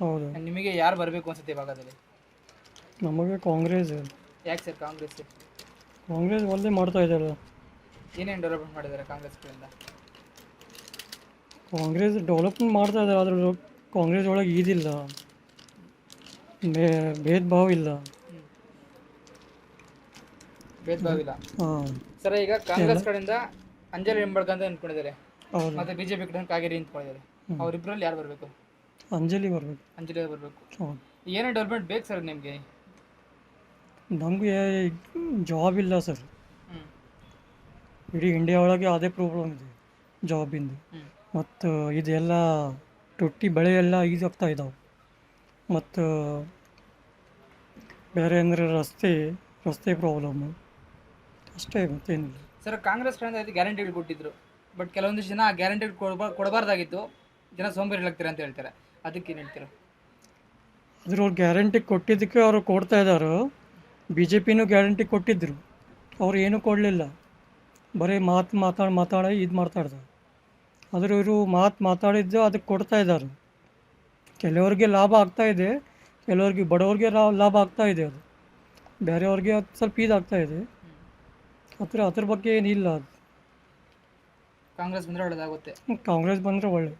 ಹೌದು. ನಿಮಗೆ ಯಾರು ಬರಬೇಕು ಅನ್ಸುತ್ತೆ ಈ ಭಾಗದಲ್ಲಿ? ನಮಗೆ ಕಾಂಗ್ರೆಸ್. ಯಾಕೆ ಸರ್ ಕಾಂಗ್ರೆಸ್? ಕಾಂಗ್ರೆಸ್ ಒಳ್ಳೆ ಮಾಡ್ತಾ ಇದ್ದಾರೆ. ಏನೇನು ಡೆವಲಪ್ಮೆಂಟ್ ಮಾಡಿದ್ದಾರೆ ಕಾಂಗ್ರೆಸ್ ಕಡೆಯಿಂದ ಕಾಂಗ್ರೆಸ್ ಡೆವಲಪ್ಮೆಂಟ್ ಮಾಡ್ತಾ ಇದ್ದಾರೆ ಆದರೆ ಕಾಂಗ್ರೆಸ್ ಒಳಗೆ ಇದಿಲ್ಲ ಬೇ- ಭೇದ ಭಾವ ಇಲ್ಲ. ಭೇದ ಭಾವ ಇಲ್ಲ. ಹಾಂ. ಸರ್ ಈಗ ಕಾಂಗ್ರೆಸ್ ಕಡೆಯಿಂದ ಅಂಜಲಿ ಹೆಂಬರ್ಗ ಅಂತ ಅಂದ್ಕೊಂಡಿದ್ದಾರೆ. ಹೌದು. ಮತ್ತೆ ಬಿಜೆಪಿ ಕಡೆ ಕಾಗೇರಿ ಅಂದ್ಕೊಂಡಿದ್ದಾರೆ. ಅವರಿಬ್ಬರಲ್ಲಿ ಯಾರು ಬರಬೇಕು? ಅಂಜಲಿ ಬರಬೇಕು. ಅಂಜಲಿ ಬರಬೇಕು. ಹೌದು ಏನೇ ಡೆವಲಪ್ಮೆಂಟ್ ಬೇಕು ಸರ್ ನಿಮಗೆ? ನಮಗೆ ಜಾಬ್ ಇಲ್ಲ ಸರ್ ಇಡೀ ಇಂಡಿಯಾ ಒಳಗೆ ಅದೇ ಪ್ರಾಬ್ಲಮ್ ಇದೆ ಜಾಬಿಂದು ಮತ್ತು ಇದೆಲ್ಲ ತುಟ್ಟಿ ಬೆಳೆ ಎಲ್ಲ ಈಜಾಗ್ತಾ ಇದ್ದಾವೆ ಮತ್ತು ಬೇರೆ ಅಂದರೆ ರಸ್ತೆ ರಸ್ತೆ ಪ್ರಾಬ್ಲಮ್ಮು ಅಷ್ಟೇ ಮತ್ತೇನಿಲ್ಲ. ಸರ್ ಕಾಂಗ್ರೆಸ್ ಕಡೆಯಿಂದ ಇದು ಗ್ಯಾರಂಟಿಗಳು ಕೊಟ್ಟಿದ್ರು. ಬಟ್ ಕೆಲವೊಂದಿಷ್ಟು ಜನ ಗ್ಯಾರಂಟಿ ಗ್ಯಾರಂಟಿಗಳು ಕೊಡಬಾರ್ದಾಗಿತ್ತು. ಜನ ಸೋಂಬೇರಿಗಳಾಗ್ತೀರಾ ಅಂತ ಹೇಳ್ತಾರೆ. ಅದಕ್ಕೆ ಏನು ಹೇಳ್ತೀರಾ? ಅದ್ರ ಅವ್ರು ಗ್ಯಾರಂಟಿ ಕೊಟ್ಟಿದ್ದಕ್ಕೆ ಅವರು ಕೊಡ್ತಾ ಇದ್ದಾರೆ ಬಿ ಜೆ ಪಿನೂ ಗ್ಯಾರಂಟಿ ಕೊಟ್ಟಿದ್ದರು ಅವ್ರು ಏನೂ ಕೊಡಲಿಲ್ಲ. ಬರೀ ಮಾತು ಮಾತಾಡಿ ಮಾತಾಡಿ ಇದು ಮಾಡ್ತಾ ಇದ್ದಾರೆ ಆದ್ರೆ ಇವರು ಮಾತು ಮಾತಾಡಿದ್ದು ಅದಕ್ಕೆ ಕೊಡ್ತಾ ಇದ್ದಾರೆ ಕೆಲವರಿಗೆ ಲಾಭ ಆಗ್ತಾ ಇದೆ. ಕೆಲವರಿಗೆ ಬಡವ್ರಿಗೆ ಲಾಭ ಆಗ್ತಾ ಇದೆ ಅದು. ಬೇರೆಯವ್ರಿಗೆ ಅದು ಸ್ವಲ್ಪ ಇದಾಗ್ತಾ ಇದೆ. ಅದ್ರ ಅದ್ರ ಬಗ್ಗೆ ಏನಿಲ್ಲ ಅದು. ಕಾಂಗ್ರೆಸ್ ಬಂದರೆ ಒಳ್ಳೆದಾಗುತ್ತೆ. ಕಾಂಗ್ರೆಸ್ ಬಂದರೆ ಒಳ್ಳೆ.